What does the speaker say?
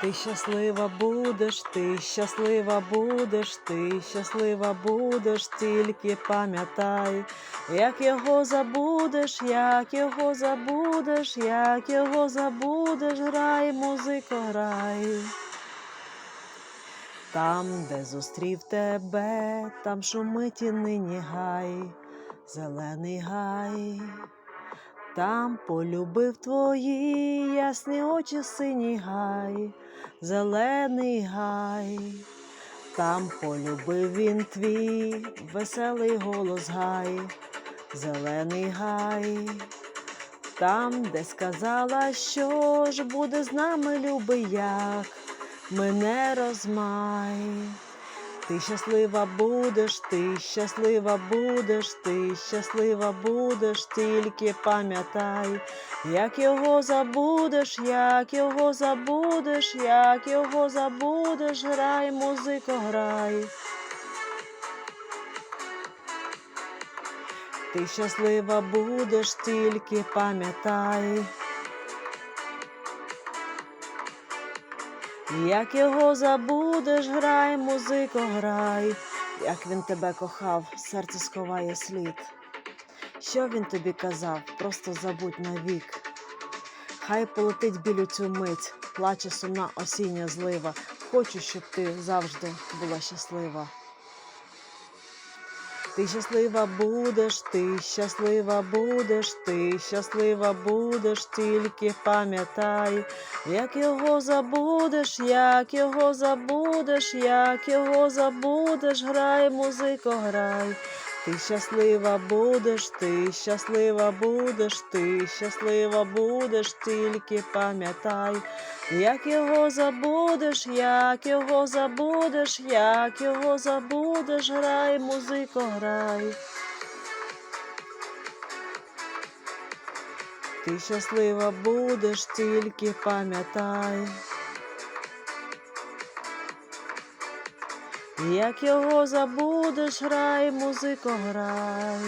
Ти щаслива будеш, ти щаслива будеш, ти щаслива будеш, тільки пам'ятай, як його забудеш, як його забудеш, як його забудеш, грай, музико, грай. Там, де зустрів тебе, там шумить і нині гай, зелений гай. Там полюбив твої ясні очі синій гай, зелений гай, там полюбив він твій веселий голос гай, зелений гай, там, де сказала, що ж буде з нами, любий як, мене розмай. Ти щаслива будеш, ти щаслива будеш, ти щаслива будеш, тільки пам'ятай, як його забудеш, як його забудеш, як його забудеш, грай, музико, грай. Ти щаслива будеш, тільки пам'ятай. Як його забудеш, грай, музико, грай, як він тебе кохав, серце сховає слід. Що він тобі казав, просто забудь навік. Хай полетить білю цю мить, плаче сумна осіння злива. Хочу, щоб ти завжди була щаслива. Ти щаслива будеш, ти щаслива будеш, ти щаслива будеш, тільки пам'ятай, як його забудеш, як його забудеш, як його забудеш, грай, музико, грай. Ти щаслива будеш, ти щаслива будеш, ти щаслива будеш, тільки пам'ятай, як його забудеш, як його забудеш, як його забудеш, грай, музико, грай. Ти щаслива будеш, тільки пам'ятай. Як його забудеш, грай, музико, грай.